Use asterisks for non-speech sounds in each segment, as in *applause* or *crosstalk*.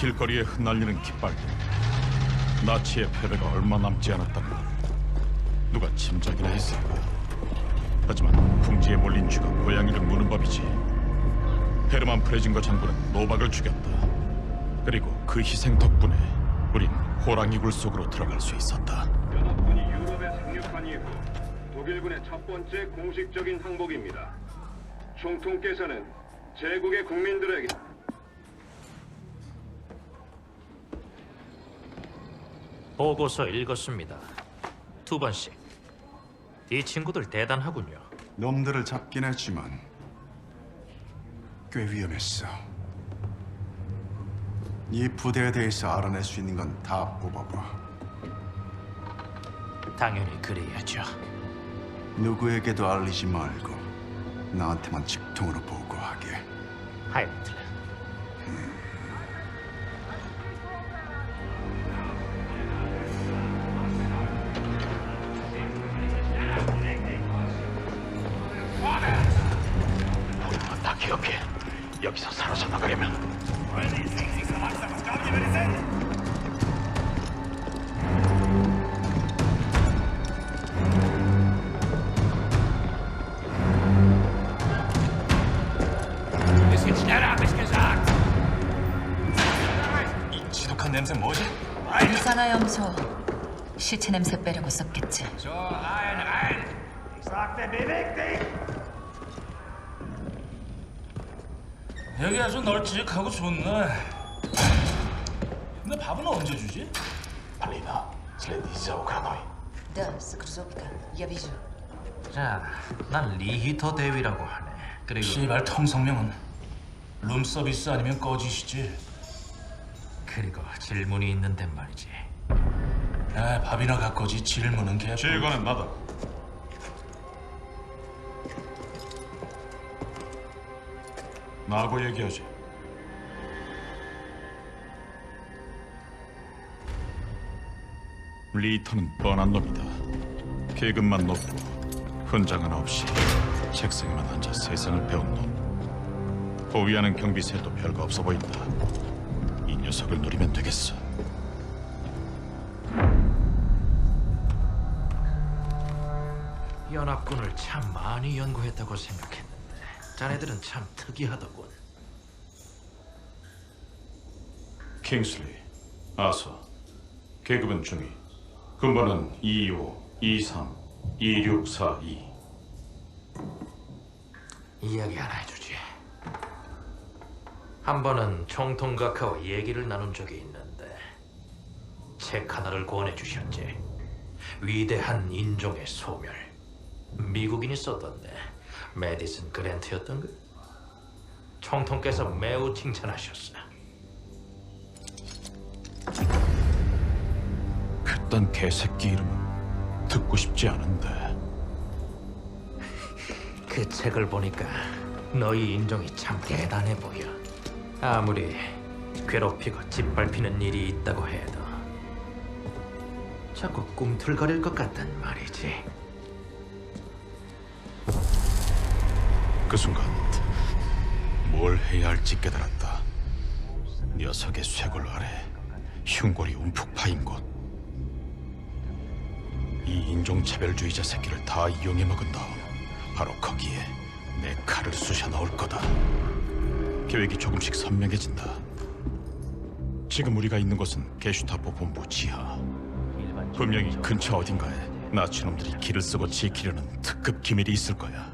길거리에 흩날리는 깃발들. 나치의 패배가 얼마 남지 않았다는 걸 누가 짐작이나 했을까? 하지만 풍지에 몰린 쥐가 고양이를 무는 법이지. 헤르만 프레징거 장군은 노박을 죽였다. 그리고 그 희생 덕분에 우린 호랑이 굴 속으로 들어갈 수 있었다. 연합군이 유럽에 상륙한 이후 독일군의 첫 번째 공식적인 항복입니다. 총통께서는 제국의 국민들에게 보고서 읽었습니다. 두 번씩. 이 친구들 대단하군요. 놈들을 잡긴 했지만 꽤 위험했어. 이 부대에 대해서 알아낼 수 있는 건 다 뽑아봐. 당연히 그래야죠. 누구에게도 알리지 말고 나한테만 직통으로 보고하게. 하이트. 이 지독한 냄새 뭐지? 이산화염소 시체 냄새 빼려고 썼겠지. So, rein, rein! Ich sagte, beweg dich! 여기 아주 널찍하고 좋네. 근데 밥은 언제 주지? 팔리나, 슬레디자 오크라노이. Да, с грузовика. Я вижу. 자, 난 리히터 대위라고 하네. 그리고 씨발 통성명은 룸 서비스 아니면 꺼지시지. 그리고 질문이 있는데 말이지. 아, 밥이나 갖고지 질문은 개. 지휘관은 나다. 나하고 얘기하지. 리터는 뻔한 놈이다. 계급만 높고 훈장 하나 없이 책상에만 앉아 세상을 배운 놈. 보위하는 경비새도 별거 없어 보인다. 이 녀석을 노리면 되겠어. 연합군을 참 많이 연구했다고 생각했는데 자네들은 참 특이하더군. 킹슬리, 아서, 계급은 중위, 근번은 25, 23, 2642. 이야기 하나 해주지. 한 번은 총통각하고 얘기를 나눈 적이 있는데 책 하나를 권해 주셨지. 위대한 인종의 소멸. 미국인이 썼던데 메디슨 그랜트였던 그. 총통께서 매우 칭찬하셨어. 그딴 개새끼 이름은 듣고 싶지 않은데. 그 책을 보니까 너희 인종이 참 대단해 보여. 아무리 괴롭히고 짓밟히는 일이 있다고 해도 자꾸 꿈틀거릴 것 같단 말이지. 그 순간 뭘 해야 할지 깨달았다. 녀석의 쇄골 아래 흉골이 움푹 파인 곳. 이 인종차별주의자 새끼를 다 이용해 먹은 다음 바로 거기에 내 칼을 쑤셔 넣을 거다. 계획이 조금씩 선명해진다. 지금 우리가 있는 곳은 게슈타포 본부 지하. 분명히 근처 어딘가에 나치놈들이 길을 쓰고 지키려는 특급 기밀이 있을 거야.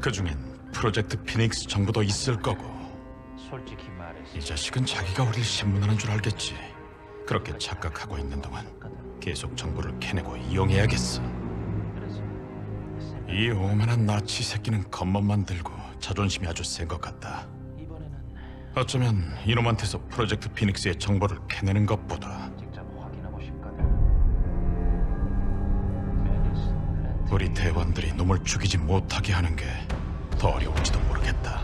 그 중엔 프로젝트 피닉스 정보도 있을 거고 솔직히 말해서 이 자식은 자기가 우리를 신문하는 줄 알겠지. 그렇게 착각하고 있는 동안 계속 정보를 캐내고 이용해야겠어. 이 오만한 나치 새끼는 겉멋만 들고 자존심이 아주 센 것 같다. 어쩌면 이놈한테서 프로젝트 피닉스의 정보를 캐내는 것보다. 우리 대원들이 놈을 죽이지 못하게 하는 게 더 어려울지도 모르겠다.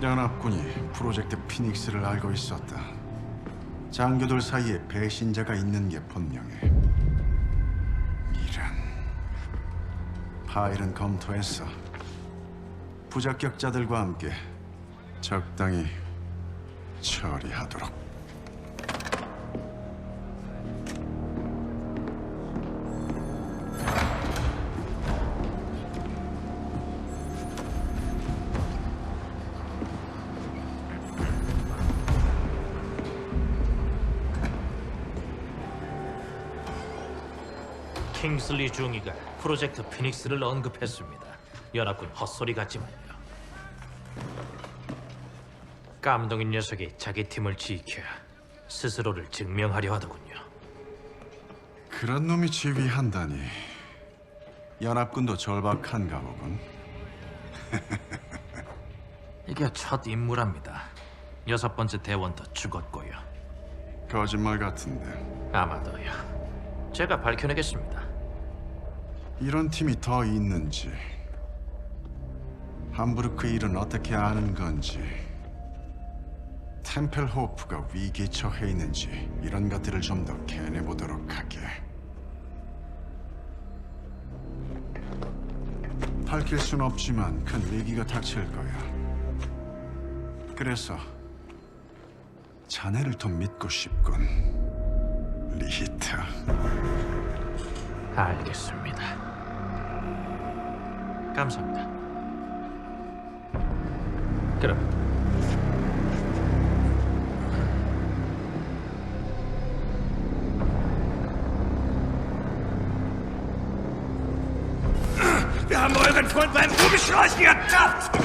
연합군이 프로젝트 피닉스를 알고 있었다. 장교들 사이에 배신자가 있는 게 분명해. 이런 파일은 검토했어. 부적격자들과 함께 적당히 처리하도록. 킹슬리 중위가 프로젝트 피닉스를 언급했습니다. 연합군 헛소리 같지만요. 깜동인 녀석이 자기 팀을 지켜 스스로를 증명하려 하더군요. 그런 놈이 지휘한다니. 연합군도 절박한가 보군. *laughs* 이게 첫 임무랍니다. 여섯 번째 대원도 죽었고요. 거짓말 같은데. 아마도요. 제가 밝혀내겠습니다. 이런 팀이 더 있는지. 함부르크 일은 어떻게 아는 건지. 템펠호프가 위기에 처해 있는지 이런 것들을 좀 더 캐내보도록 할게. 밝힐 순 없지만 큰 위기가 닥칠 거야. 그래서 자네를 더 믿고 싶군, 리히트. 알겠습니다. 감사합니다. 그럼 Wir haben euren Freund beim Rumschleichen ertappt!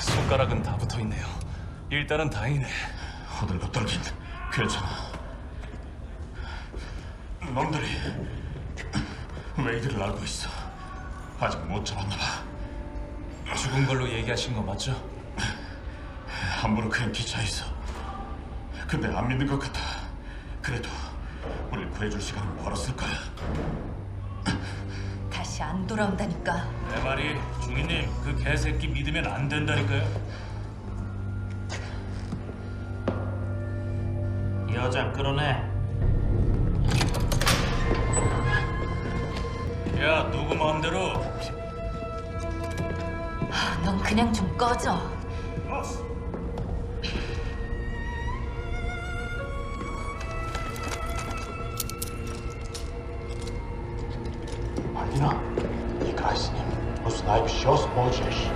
손가락은 다 붙어 있네요. 일단은 다행이네. 호들갑 떨긴 괜찮아. 놈들이 웨이드를 알고 있어. 아직 못 잡았나 봐. 죽은 걸로 얘기하신 거 맞죠? 함부로 그냥 기차에 있어. 근데 안 믿는 것 같아. 그래도 우릴 구해줄 시간은 벌었을 거야. 다시 안 돌아온다니까. 내 말이 중위님 그 개새끼 믿으면 안 된다니까요. 여자 끌어내. 야 누구 마음대로 아, 넌 그냥 좀 꺼져. Alina, играй с ним. Узнаешь все сможешь.